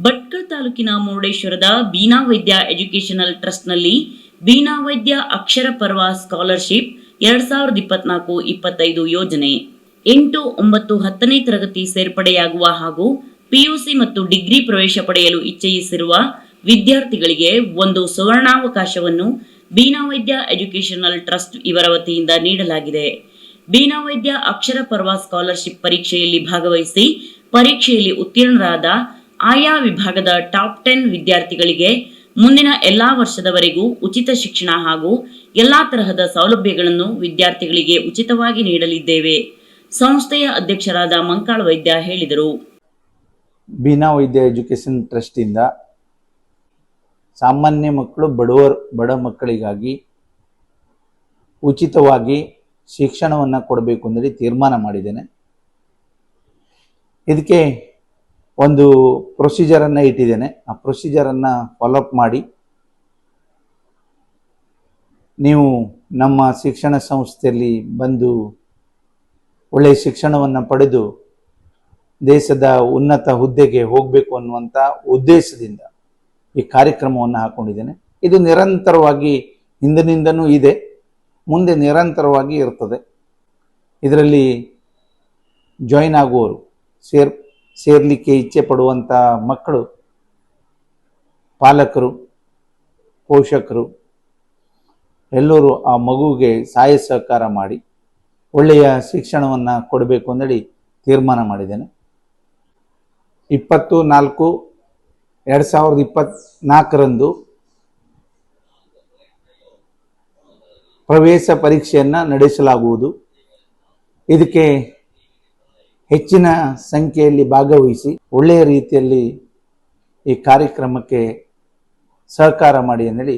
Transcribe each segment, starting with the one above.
ಭಟ್ಕಳ ತಾಲೂಕಿನ ಮುರುಡೇಶ್ವರದ ಬೀನಾ ವೈದ್ಯ ಎಜುಕೇಶನಲ್ ಟ್ರಸ್ಟ್ನಲ್ಲಿ ಬೀನಾ ವೈದ್ಯ ಅಕ್ಷರ ಪರ್ವ ಸ್ಕಾಲರ್ಶಿಪ್ ಎರಡ್ ಸಾವಿರದ ಇಪ್ಪತ್ನಾಲ್ಕು ಇಪ್ಪತ್ತೈದು ಯೋಜನೆ ಎಂಟು ಒಂಬತ್ತು ಹತ್ತನೇ ತರಗತಿ ಸೇರ್ಪಡೆಯಾಗುವ ಹಾಗೂ ಪಿಯುಸಿ ಮತ್ತು ಡಿಗ್ರಿ ಪ್ರವೇಶ ಪಡೆಯಲು ಇಚ್ಛಯಿಸಿರುವ ವಿದ್ಯಾರ್ಥಿಗಳಿಗೆ ಒಂದು ಸುವರ್ಣಾವಕಾಶವನ್ನು ಬೀನಾ ವೈದ್ಯ ಎಜುಕೇಶನಲ್ ಟ್ರಸ್ಟ್ ಇವರ ವತಿಯಿಂದ ನೀಡಲಾಗಿದೆ. ಬೀನಾ ವೈದ್ಯ ಅಕ್ಷರ ಪರ್ವ ಸ್ಕಾಲರ್ಶಿಪ್ ಪರೀಕ್ಷೆಯಲ್ಲಿ ಭಾಗವಹಿಸಿ ಪರೀಕ್ಷೆಯಲ್ಲಿ ಉತ್ತೀರ್ಣರಾದ ಆಯಾ ವಿಭಾಗದ ಟಾಪ್ ಟೆನ್ ವಿದ್ಯಾರ್ಥಿಗಳಿಗೆ ಮುಂದಿನ ಎಲ್ಲಾ ವರ್ಷದವರೆಗೂ ಉಚಿತ ಶಿಕ್ಷಣ ಹಾಗೂ ಎಲ್ಲಾ ತರಹದ ಸೌಲಭ್ಯಗಳನ್ನು ವಿದ್ಯಾರ್ಥಿಗಳಿಗೆ ಉಚಿತವಾಗಿ ನೀಡಲಿದ್ದೇವೆ, ಸಂಸ್ಥೆಯ ಅಧ್ಯಕ್ಷರಾದ ಮಂಕಾಳ ವೈದ್ಯ ಹೇಳಿದರು. ಬೀನಾ ವೈದ್ಯ ಎಜುಕೇಷನ್ ಟ್ರಸ್ಟಿಂದ ಸಾಮಾನ್ಯ ಮಕ್ಕಳು ಬಡವರ್, ಬಡ ಮಕ್ಕಳಿಗಾಗಿ ಉಚಿತವಾಗಿ ಶಿಕ್ಷಣವನ್ನು ಕೊಡಬೇಕು ಅಂದರೆ ತೀರ್ಮಾನ ಮಾಡಿದ್ದೇನೆ. ಇದಕ್ಕೆ ಒಂದು ಪ್ರೊಸೀಜರನ್ನು ಇಟ್ಟಿದ್ದೇನೆ. ಆ ಪ್ರೊಸೀಜರನ್ನು ಫಾಲೋಅಪ್ ಮಾಡಿ ನೀವು ನಮ್ಮ ಶಿಕ್ಷಣ ಸಂಸ್ಥೆಯಲ್ಲಿ ಬಂದು ಒಳ್ಳೆಯ ಶಿಕ್ಷಣವನ್ನು ಪಡೆದು ದೇಶದ ಉನ್ನತ ಹುದ್ದೆಗೆ ಹೋಗಬೇಕು ಅನ್ನುವಂಥ ಉದ್ದೇಶದಿಂದ ಈ ಕಾರ್ಯಕ್ರಮವನ್ನು ಹಾಕ್ಕೊಂಡಿದ್ದೇನೆ ಇದು ನಿರಂತರವಾಗಿ ಹಿಂದಿನಿಂದನೂ ಇದೆ. ಮುಂದೆ ನಿರಂತರವಾಗಿ ಇರ್ತದೆ. ಇದರಲ್ಲಿ ಜಾಯಿನ್ ಆಗುವವರು ಸೇರ್ ಸೇರ್ಲಿಕ್ಕೆ ಇಚ್ಛೆ ಪಡುವಂಥ ಮಕ್ಕಳು, ಪಾಲಕರು, ಪೋಷಕರು, ಎಲ್ಲರೂ ಆ ಮಗುವಿಗೆ ಸಹಾಯ ಸಹಕಾರ ಮಾಡಿ ಒಳ್ಳೆಯ ಶಿಕ್ಷಣವನ್ನು ಕೊಡಬೇಕು ಅಂದೇಳಿ ತೀರ್ಮಾನ ಮಾಡಿದ್ದೇನೆ. ಇಪ್ಪತ್ತು ನಾಲ್ಕು, ಎರಡು ಸಾವಿರದ ಇಪ್ಪತ್ನಾಲ್ಕರಂದು ಪ್ರವೇಶ ಪರೀಕ್ಷೆಯನ್ನು ನಡೆಸಲಾಗುವುದು. ಇದಕ್ಕೆ ಹೆಚ್ಚಿನ ಸಂಖ್ಯೆಯಲ್ಲಿ ಭಾಗವಹಿಸಿ ಒಳ್ಳೆಯ ರೀತಿಯಲ್ಲಿ ಈ ಕಾರ್ಯಕ್ರಮಕ್ಕೆ ಸಹಕಾರ ಮಾಡಿ ಅಂತೇಳಿ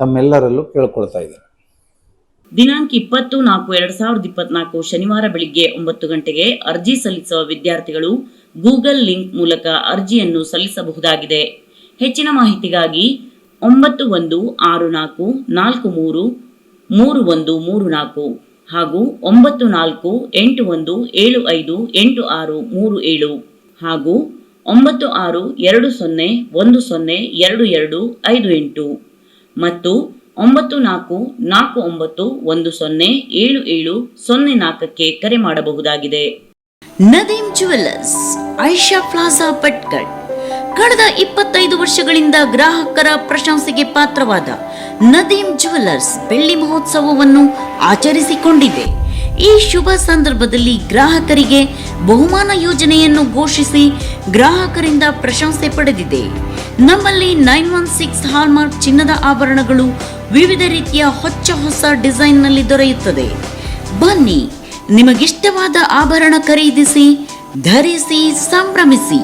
ತಮ್ಮೆಲ್ಲರಲ್ಲೂ ಕೇಳ್ಕೊಳ್ತಾ ಇದ್ದಾರೆ ದಿನಾಂಕ ಇಪ್ಪತ್ತು ನಾಲ್ಕು ಎರಡ್ ಸಾವಿರದ ಇಪ್ಪತ್ನಾಲ್ಕು ಶನಿವಾರ ಬೆಳಿಗ್ಗೆ ಒಂಬತ್ತು ಗಂಟೆಗೆ ಅರ್ಜಿ ಸಲ್ಲಿಸುವ ವಿದ್ಯಾರ್ಥಿಗಳು ಗೂಗಲ್ ಲಿಂಕ್ ಮೂಲಕ ಅರ್ಜಿಯನ್ನು ಸಲ್ಲಿಸಬಹುದಾಗಿದೆ. ಹೆಚ್ಚಿನ ಮಾಹಿತಿಗಾಗಿ ಒಂಬತ್ತು ಒಂದು ಆರು ನಾಲ್ಕು ನಾಲ್ಕು ಮೂರು ಮೂರು ಒಂದು ಮೂರು ನಾಲ್ಕು. ಹಾಗೂ ಒಂಬತ್ತು ನಾಲ್ಕು, ಎಂಟು ಒಂದು, ಏಳು ಐದು, ಎಂಟು ಆರು, ಮೂರು ಏಳು ಹಾಗೂ ಒಂಬತ್ತು ಆರು, ಎರಡು ಸೊನ್ನೆ, ಒಂದು ಸೊನ್ನೆ, ಎರಡು ಎರಡು, ಐದು ಎಂಟು ಮತ್ತು ಒಂಬತ್ತು ನಾಲ್ಕು ನಾಲ್ಕು ಒಂಬತ್ತು, ಒಂದು ಸೊನ್ನೆ, ಏಳು ಏಳು, ಸೊನ್ನೆ ನಾಲ್ಕಕ್ಕೆ ಕರೆ ಮಾಡಬಹುದಾಗಿದೆ. Nadeem jewellers Aisha plaza Bhatkal. ಕಳೆದ ಇಪ್ಪತ್ತೈದು ವರ್ಷಗಳಿಂದ ಗ್ರಾಹಕರ ಪ್ರಶಂಸೆಗೆ ಪಾತ್ರವಾದ ನದೀಮ್ ಜುವೆಲ್ಲರ್ಸ್ ಬೆಳ್ಳಿ ಮಹೋತ್ಸವವನ್ನು ಆಚರಿಸಿಕೊಂಡಿದೆ. ಈ ಶುಭ ಸಂದರ್ಭದಲ್ಲಿ ಗ್ರಾಹಕರಿಗೆ ಬಹುಮಾನ ಯೋಜನೆಯನ್ನು ಘೋಷಿಸಿ ಗ್ರಾಹಕರಿಂದ ಪ್ರಶಂಸೆ ಪಡೆದಿದೆ. ನಮ್ಮಲ್ಲಿ ನೈನ್ ಒನ್ ಸಿಕ್ಸ್ ಹಾಲ್ಮಾರ್ಕ್ ಚಿನ್ನದ ಆಭರಣಗಳು ವಿವಿಧ ರೀತಿಯ ಹೊಚ್ಚ ಹೊಸ ಡಿಸೈನ್ನಲ್ಲಿ ದೊರೆಯುತ್ತದೆ. ಬನ್ನಿ, ನಿಮಗಿಷ್ಟವಾದ ಆಭರಣ ಖರೀದಿಸಿ, ಧರಿಸಿ, ಸಂಭ್ರಮಿಸಿ.